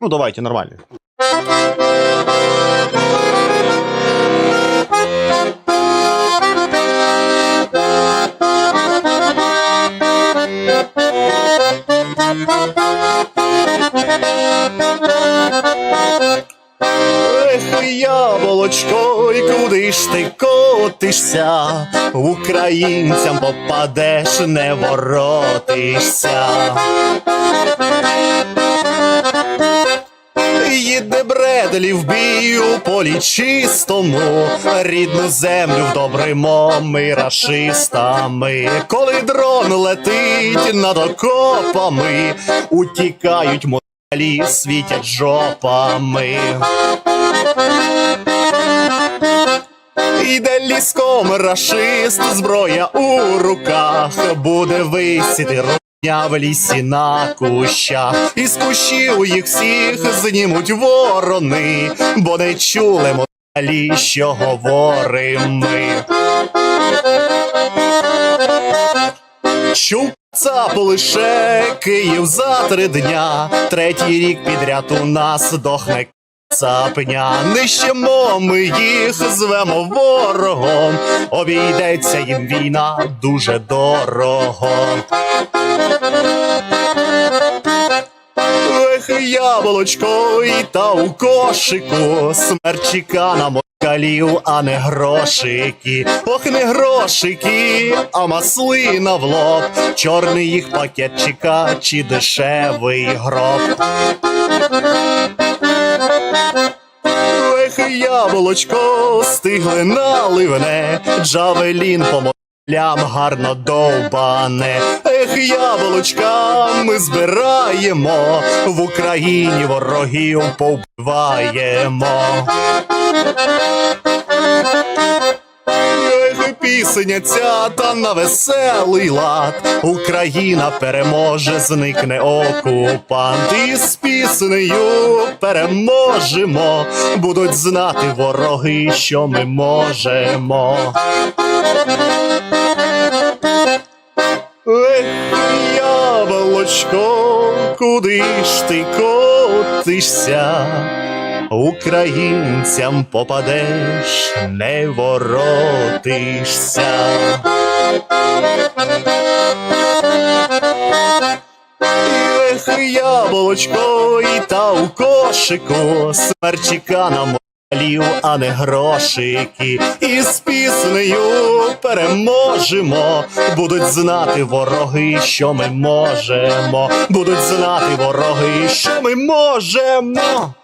Ну, давайте, нормально. Яблочко, і куди ж ти котишся? Українцям попадеш, не воротишся. Їде Бредлі в бій полі чистому, рідну землю вдобримо ми рашистами. Коли дрон летить над окопами, утікають москалі, світять жопами. Іде ліском рашист, зброя у руках, буде висіти родня в лісі на кущах. Із кущів їх всіх знімуть ворони, бо не чули москалі, що говорим ми. Чув цап лише Київ за три дня, третій рік підряд у нас дохне цапня. Нищимо ми їх, звемо ворогом, обійдеться їм війна дуже дорого. Яблочко, і та у кошику, смерть чека на москалів, а не грошики. Ох, не грошики, а маслина в лоб, чорний їх пакет чека, чи дешевий гроб. Ех, яблочко, стигле наливне, джавелін по москалям гарно довбане. Ех, яблочка, ми збираємо, в Україні ворогів повбиваємо. Пісня ця та на веселий лад. Україна переможе, зникне окупант. І з піснею переможемо. Будуть знати вороги, що ми можемо. Куди ж ти котишся? Українцям попадеш, не воротишся. Яблочко, і та у кошику, смерчика на молів, а не грошики. І з піснею переможемо. Будуть знати вороги, що ми можемо. Будуть знати вороги, що ми можемо.